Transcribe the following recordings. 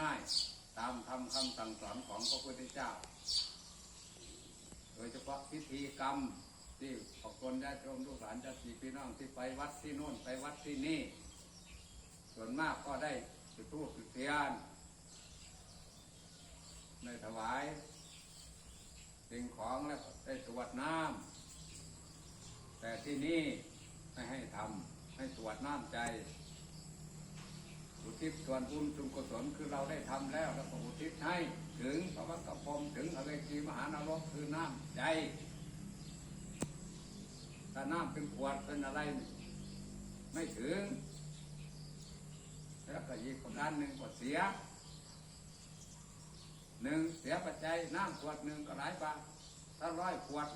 ง่าย ตามธรรมคำสั่งสอนของพระพุทธเจ้า โดยเฉพาะพิธีกรรมที่พระคนญาติโยมลูกหลานญาติพี่น้องที่ไปวัดที่โน่นไปวัดที่นี่ ส่วนมากก็ได้จุดธูปจุดเทียนในถวายสิ่งของแล้วได้ตรวจน้ำแต่ที่นี่ไม่ให้ทำให้ตรวจน้ำใจ อุทิศส่วนบุญส่วนกุศลคือเราได้ทำแล้วแล้วก็อุทิศให้ถึงพระวักพรมถึงอเวจีมหานรกคือน้ำใจถ้าน้ำเป็นขวดเป็นอะไร ไม่ถึง แล้วก็อีกประการหนึ่งก็เสียหนึ่งเสียปัจจัยน้ำขวดหนึ่งก็หลายบาทถ้าร้อยขวด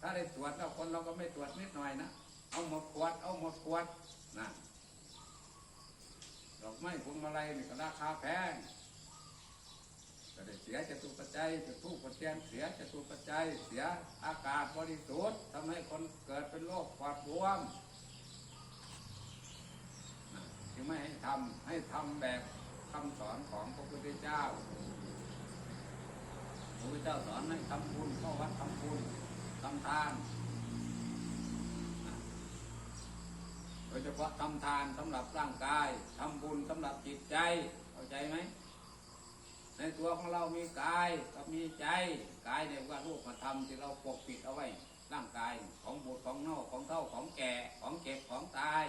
ถ้าได้ตรวจแล้วคนเราก็ไม่ตรวจนิดหน่อยนะเอาหมดขวด เอาหมดขวดนะ ไม้พวงมาลัยนี่ก็ราคาแพงก็ได้เสียจตุปัจจัยจะทุกปัจจัยเสียจตุปัจจัย เสียอากาศบริสุทธิ์ทำให้คนเกิดเป็นโรคปอดบวมจึงไม่ให้ทำให้ทำแบบคำสอนของพระพุทธเจ้าพระพุทธเจ้าสอนให้ทำบุญเข้าวัดทำบุญทำทาน โด ยเฉพาะทำทานสำหรับร่างกายทำบุญสำหรับจิตใจเข้าใจไหมในตัวของเรามีกายกับมีใจกายเนี่ยว่ารูปมาทำที่เราปกปิดเอาไว้ร่างกายของบูดของเน่าของเท่าของแก่ของเจ็บของตาย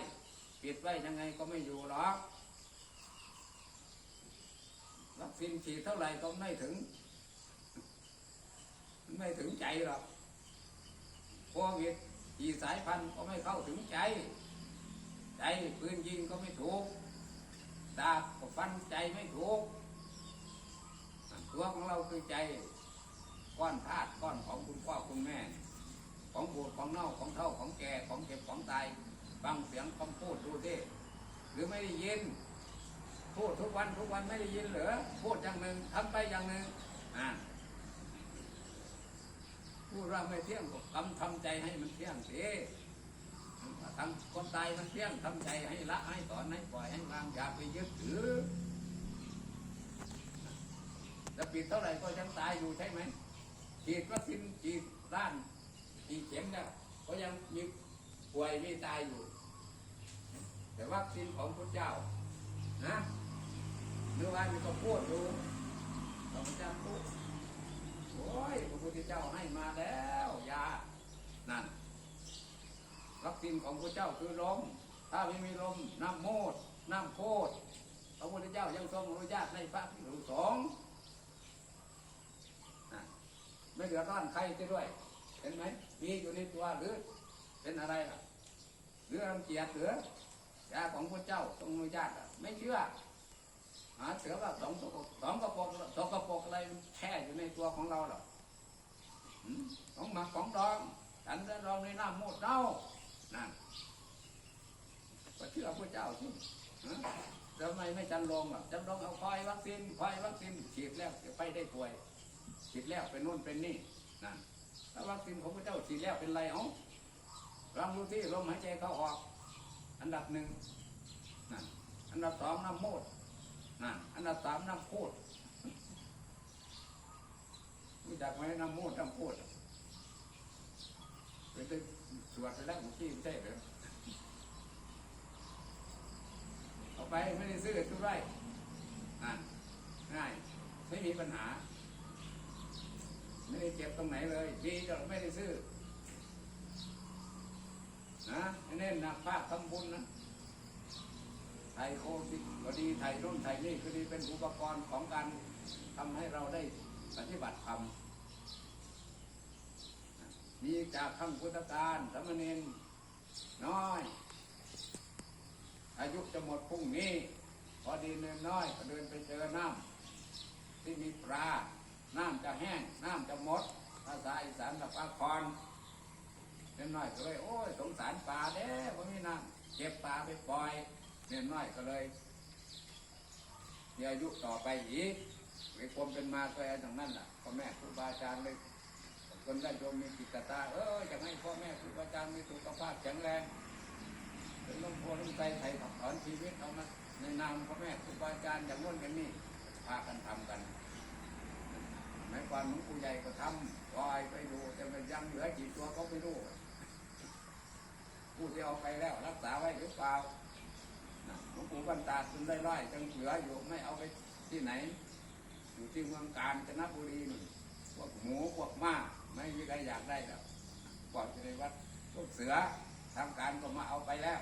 ปิดไว้ยังไงก็ไม่อยู่หรอกวัคซีนฉีดเท่าไหร่ก็ไม่ถึง ไม่ถึงใจหรอกโควิดกี่สายพันธุ์ก็ไม่เข้าถึงใจ ใจปืนยิงก็ไม่ถูกดาบก็ฟันใจไม่ถูกตัวของเราคือใจก้อนธาตุก้อนของคุณพ่อคุณแม่ ของบูดของเน่าของเท่าของแก่ของเจ็บของตายฟังเสียงคำพูดดูดิหรือไม่ได้ยินพูดทุกวันทุกวันไม่ได้ยินเหรอพูดอย่างหนึ่งทำไปอย่างหนึ่งอ่าพูดว่าไม่เที่ยงก็ทำทำใจให้มันเที่ยงสิ ทำคนตายมันเที่ยงทำใจให้ละให้สอนให้ปล่อยให้วางอย่าไปยึดถือจะปิดเท่าไหร่ก็ยังตายอยู่ใช่ไหมฉีดวัคซีนฉีดด้านฉีดเข็มเนี่ยก็ยังมีป่วยมีตายอยู่ แต่วัคซีนของพระเจ้านะเมื่อวานมีก็พูดดูพระเจ้าพูดโอ้ยพระพุทธเจ้าให้มาแล้วยานั่น วัคซีนของพระเจ้าคือลมถ้าไม่มีลมน้ำโมดน้ำโคตรพระพุทธเจ้ายังทรงอนุญาตในพระพิสุสงฆ์อะไม่เดือดร้อนใครจะด้วย เห็นไหมมีอยู่ในตัวหรือเป็นอะไรล่ะ หรือรังเกียจหรือยาของพระเจ้าทรงอนุญาตไม่เชื่อหาเสือว่าสองกระปกสองกระปกสองกระปกอะไรแช่อยู่ในตัวของเราหรอของหมักของดองฉันจะลองในน้ำโมดเน่า นั่นก็เชื่อพระเจ้าสิทำไมไม่จันลงอะจันลงเอาคอยวัคซีนคอยวัคซีนฉีดแล้วจะไปได้ป่วยฉีดแล้วเป็นนู่นเป็นนี่นั่นแล้ววัคซีนของพระเจ้าฉีดแล้วเป็นไรเอ้าลองดูที่ลมหายใจเขาออก อันดับหนึ่งนั่นอันดับสองน้ำโมดนั่นอันดับสามน้ำโคตรรู้จักไหมน้ำโมดน้ำโคตรไปตึก สวดไปแล้วผมขี้ไม่ใช่เหรอเอาไปไม่ได้ซื้อทุกไร่นั่นง่าย ไม่มีปัญหา ไม่ได้เจ็บตรงไหนเลยดีจนไม่ได้ซื้อ นะเน้นหนักภาคทำบุญนะไทยโควิก็ดีไทยรุ่นไทยนี่ก็ดีเป็นอุปกรณ์ของการทำให้เราได้ปฏิบัติธรร มีจากขั้งพุทธการสามณรน้อย อายุจะหมดพรุ่งนี้ พอดีเนินน้อยก็เดินไปเจอน้ำที่มีปลา น้ำจะแห้ง น้ำจะหมด ภาษาอีสานกับปลาคอนเน้นน้อยก็เลยโอ้ยสงสารปลาเด้บ่มีน้ำเก็บปลาไปปล่อยเน้นน้อยก็เลยมีอายุต่อไปอีกไอ้ความเป็นมาก็ไอ้ตรงนั้นแหละพ่อแม่ครูบาอาจารย์เลย คนได้โยมมีจิตตาเออจะให้พ่อแม่ครูบาอาจารย์มีสุขภาพแข็งแรงเป็นลมโพลมใจไถ่ถอนชีวิตเอามาในนามพ่อแม่ครูบาอาจารย์อย่างนู้นอย่างนี้พากันทำกันสมัยก่อนหลวงปู่ใหญ่ก็ทำลอยไปดูแต่มันยังเหลือกี่ตัวก็ไม่รู้ผู้ที่เอาไปแล้วรักษาไว้หรือเปล่าหลวงปู่บรรดาจนได้ร้อยจังเหลืออยู่ไม่เอาไปที่ไหน อยู่ที่เมืองกาญจนบุรีนี่พวกหมูพวกม้าไม่มีใครอยากได้แล้วก่อนจะได้วัดพวก เสือทาการก็มาเอาไปแล้ว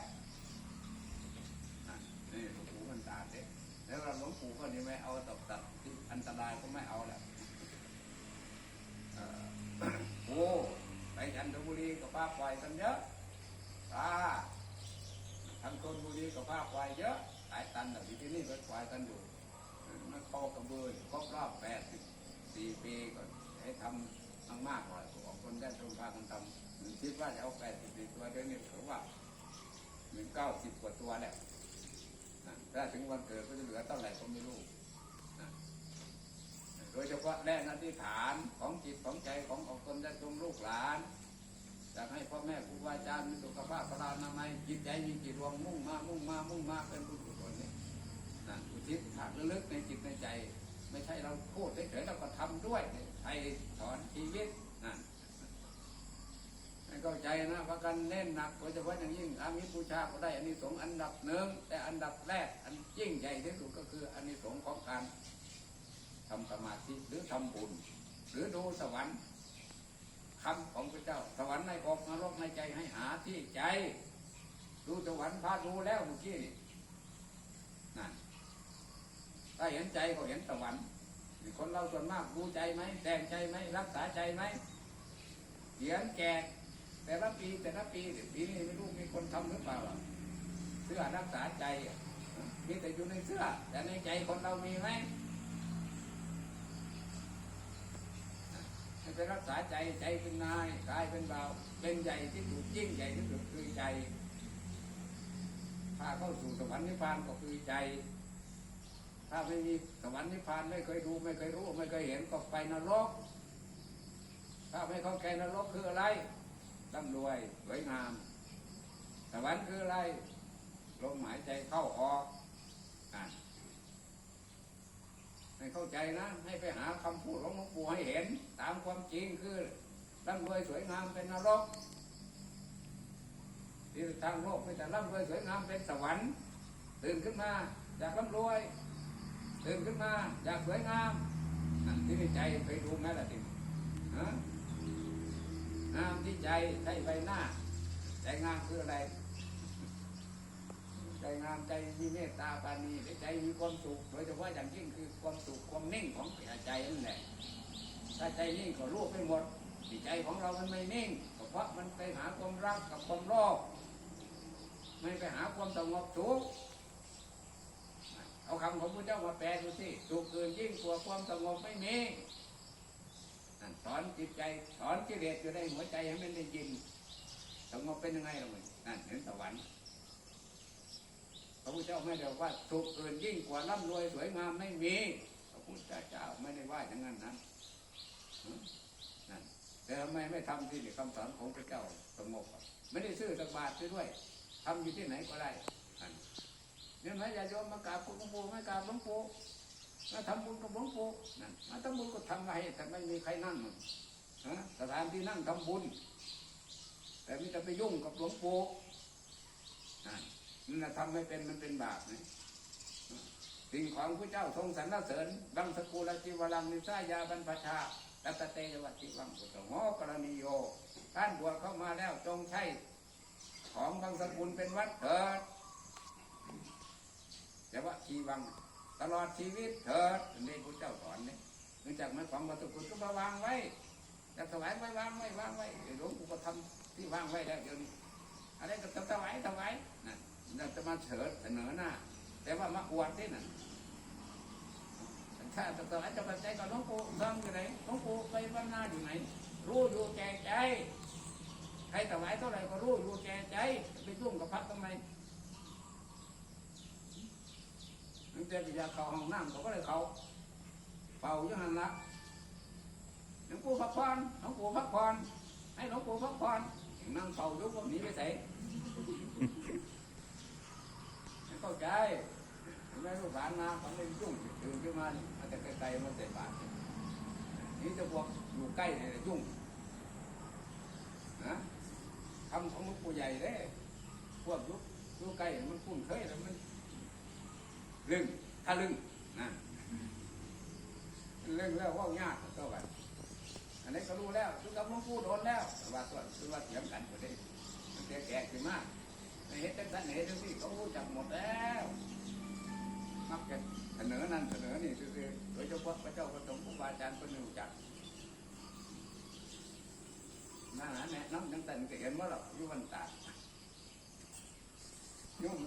นี่หลวงปู่มันตาเด็กแล้วเราหลวงปู่ก็นี่ไม่เอาตับตัดที่อันตรายก็ไม่เอาแล้วโอ้ไปจันทบุรีก็ป้าปล่อยกันเยอะป้าทางชนบุรีก็ป้าปล่อยเยอะหลายตันแต่ที่นี่ก็ปล่อยกันอยู่มันโตกระเบือครบรอบแปดสิบสี่ปีก่อนให้ทำ มากๆหน่อยออกคนได้ตรงพากันทำคิดว่าจะเอาแปดสิบตัวเดี๋ยวนี้ถือว่าเหมีเก้าสิบกว่าตัวแหละถ้าถึงวันเกิดก็จะเหลือเท่าไหร่ก็ไม่รู้โดยเฉพาะแรงอธิษฐานของจิตของใจของออกตนได้ตรงลูกหลานอยากให้พ่อแม่ครูบาอาจารย์มีสุขภาพพลานามัยจิตใจมีกี่ดวงมุ่งมามุ่งมามุ่งมาเป็นบุญกุศลนี่นะอุทิศหักลึกในจิตในใจ ไม่ใช่เราพูดเฉยๆเราก็ทำด้วย ใครสอนชีวิตนะให้เข้าใจนะพระกันเน้นหนักโดยเฉพาะอย่างยิ่งอามิสบูชาก็ได้อันนี้สงอันดับหนึ่งแต่อันดับแรกอันยิ่งใหญ่ที่สุดก็คืออันนี้สงของการทำสมาธิหรือทำบุญหรือดูสวรรค์คำของพระเจ้า สวรรค์ในอกนรกในใจให้หาที่ใจ ดูสวรรค์พาดูแล้วเมื่อกี้นี่นั่นถ้าเห็นใจก็เห็นสวรรค์ คนเราส่วนมากรู้ใจไหมแต่งใจไหมรักษาใจไหมเขียนแจกแต่ละปีแต่ละปีปีนี้ไม่รู้มีคนทำหรือเปล่าเสื้อรักษาใจอะมีแต่อยู่ในเสื้อ แต่ในใจคนเรามีไหมให้ไปรักษาใจใจเป็นนายกายเป็นเบาเป็นใหญ่ที่สุดยิ่งใหญ่ที่สุดคือใจถ้าเข้าสู่สวรรค์นิพพานก็คือใจ ถ้าไม่มีสวรรค์นิพพานไม่เคยดูไม่เคยรู้ ไม่เคยเห็นก็ไปนรก ถ้าไม่เข้าใจนรกคืออะไรร่ำรวยสวยงาม สวรรค์คืออะไรลมหายใจเข้าออกอะให้เข้าใจนะ ให้ไปหาคำพูดของหลวงปู่ให้เห็น ตามความจริงคือร่ำรวยสวยงามเป็นนรกที่ทางโลกไม่แต่ร่ำรวยสวยงามเป็นสวรรค์ ตื่นขึ้นมาอยากร่ำรวย ตื่นขึ้นมาอยากสวยงามที่ในใจไปดูไหมล่ะทีฮะงามที่ใจใช่ใบหน้า ใจงามคืออะไร ใจงามใจมีเมตตาปาณีใจมีความสุขโดยเฉพาะอย่างยิ่งคือความสุขความนิ่งของใจนั่นแหละถ้าใจนิ่งก็รู้ไปหมดที่ใจของเรามันไม่นิ่งเพราะมันไปหาความรักกับความโลภไม่ไปหาความสงบสุข เอาคำของพระเจ้ามาแปลดูสิสุขเกินยิ่งกว่าความสงบไม่มีนั่นสอนจิตใจสอนกิเลสอยู่ในหัวใจให้มันได้ยินสงบเป็นยังไงล่ะมึงนั่นเห็นสวรรค์พระพุทธเจ้าไม่ได้ว่าสุขเกินยิ่งกว่าร่ำรวยสวยงามไม่มีพระพุทธเจ้าไม่ได้ว่าอย่างนั้นนะนั่นแต่ทำไมไม่ทำที่นี่คำสอนของพระเจ้าสงบไม่ได้ซื้อสักบาทไปด้วยทำอยู่ที่ไหนก็ได้ เนี่ยไหมอย่าโยมมากราบหลวงปู่ไม่กราบหลวงปู่มาทำบุญกับหลวงปู่นั่นมาทำบุญก็ทำไว้แต่ไม่มีใครนั่งหรอกฮะสถานที่นั่งทำบุญ แต่มแต่จะไปยุ่งกับหลวงปู่นั่นนั่นะทำไม่เป็นมันเป็นบาปนะสิ่งของพระเจ้าทรงสรรเสริญดังสกุลจิวรังนิสายาบรรพชาตัตเตยวัติวังกุตโมกรณีโย ท่านบวชเข้ามาแล้วจงใช้ของบางสกุลเป็นวัดเถิด แต่ว่าชีวัง ตลอดชีวิตเถิดนี่พระเจ้าสอนเนี่ยเนื่องจากมันของบางสกุลก็มาวางไว้จะถวายไว้วางไว้วางไว้หลวงปู่ก็ทำที่วางไว้แล้วเดี๋ยวนี้อะไรก็จะถวายถวายนั่นเราจะมาเฉิดเสนอหน้า แต่ว่ามาอวดที่นั่นถ้าจะถวายจะปัจจัยกับหลวงปู่ทำอยู่ไหนหลวงปู่ไปบ้านหน้าอยู่ไหน รู้อยู่แก่ใจใครถวายเท่าไหร่ก็รู้อยู่แก่ใจไปยุ่งกับพระทำไม นั่นเจ้าอยากเข้าห้องน้ำเขาก็เลยเขา เป่าย่างนั้นละหลวงปู่พักผ่อนหลวงปู่พักผ่อนให้หลวงปู่พักผ่อนนั่งเป่ายุกก็หนีไปใส่เข้าใจแม่ลูกหลานมาฝันเล่นยุ่งตื่นขึ้นมานี่อาจจะไกลๆมาใส่บาตรนี่จะพวกอยู่ใกล้เนี่ยยุ่งนะทำของหลวงปู่ใหญ่เด้พวกยุอยู่ใกล้มันคุ้นเคยแล้วมัน ลึงถ้าลึงนะลึงแล้วว่ายากก็ไปอันนี้ก็รู้แล้วคือกับหลวงปู่โดนแล้วแต่ว่าตัวคือว่าเถียงกันก็ได้มันแก่ๆขึ้นมากในเหตุจังสันในเหตุจังที่เขารู้จักหมดแล้วมักจะเสนอนั่นเสนอนี่คือโดยเฉพาะพระเจ้าพระสงฆ์ครูบาอาจารย์คนหนึ่งจักนั่นแหละนะนำจังแต่ก็เห็นว่าเราอยู่วันตากโยม